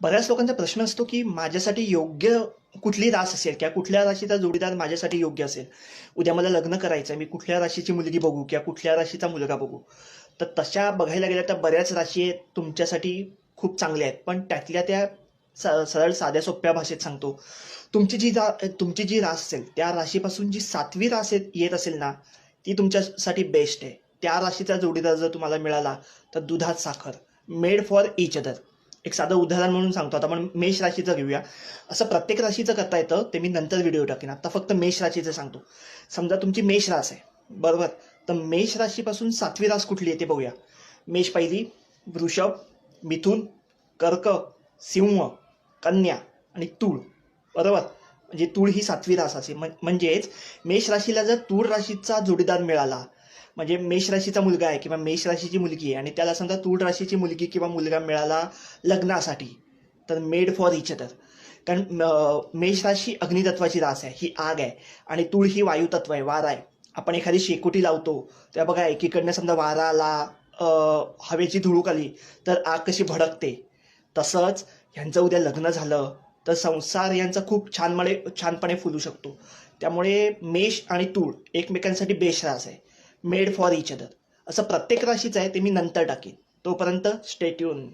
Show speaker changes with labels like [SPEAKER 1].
[SPEAKER 1] बऱ्याच लोकांचा प्रश्न असतो की माझ्यासाठी योग्य कुठली रास असेल किंवा कुठल्या राशीचा जोडीदार माझ्यासाठी योग्य असेल? उद्या मला लग्न करायचं आहे मी कुठल्या राशीची मुलगी बघू किंवा कुठल्या राशीचा मुलगा बघू? तर तशा बघायला गेल्या तर बऱ्याच राशी आहेत तुमच्यासाठी खूप चांगल्या आहेत. पण त्यातल्या त्या स- सरळ साध्या सोप्या भाषेत सांगतो. तुमची जी रा तुमची जी रास असेल त्या राशीपासून जी सातवी रास येत येत असेल ना ती तुमच्यासाठी बेस्ट आहे. त्या राशीचा जोडीदार जर तुम्हाला मिळाला तर दुधात साखर मेड फॉर इच अदर एक साधं उदाहरण म्हणून सांगतो. आता आपण मेष राशीचं घेऊया. असं प्रत्येक राशीचं करता येतं ते मी नंतर व्हिडिओ टाकेन. आता फक्त मेष राशीचं सांगतो. समजा तुमची मेष रास आहे. बरोबर? तर मेष राशीपासून सातवी रास कुठली आहे ते बघूया. मेष पहिली वृषभ मिथुन कर्क सिंह कन्या आणि तूळ. बरोबर? म्हणजे तूळ ही सातवी रास असे म्हणजेच मेष राशीला जर तूळ राशीचा जोडीदार मिळाला म्हणजे मेष राशीचा मुलगा आहे किंवा मेष राशीची मुलगी आहे. आणि त्याला समजा तूळ राशीची मुलगी किंवा मुलगा मिळाला लग्नासाठी तर मेड फॉर इच अदर कारण मेष राशी अग्नितत्वाची रास आहे ही आग आहे. आणि तूळ ही वायुतत्व आहे वारा आहे. आपण एखादी शेकोटी लावतो तेव्हा बघा एकीकडनं समजा वारा आला हवेची धुळूक आली तर आग कशी भडकते. तसंच ह्यांचं उद्या लग्न झालं तर संसार यांचा खूप छानपणे छानपणे फुलू शकतो. त्यामुळे मेष आणि तूळ एकमेकांसाठी बेश रास आहे. मेड फॉर इच अदर असं प्रत्येक राशीचं आहे ते मी नंतर टाकेन. तोपर्यंत स्टेट्यून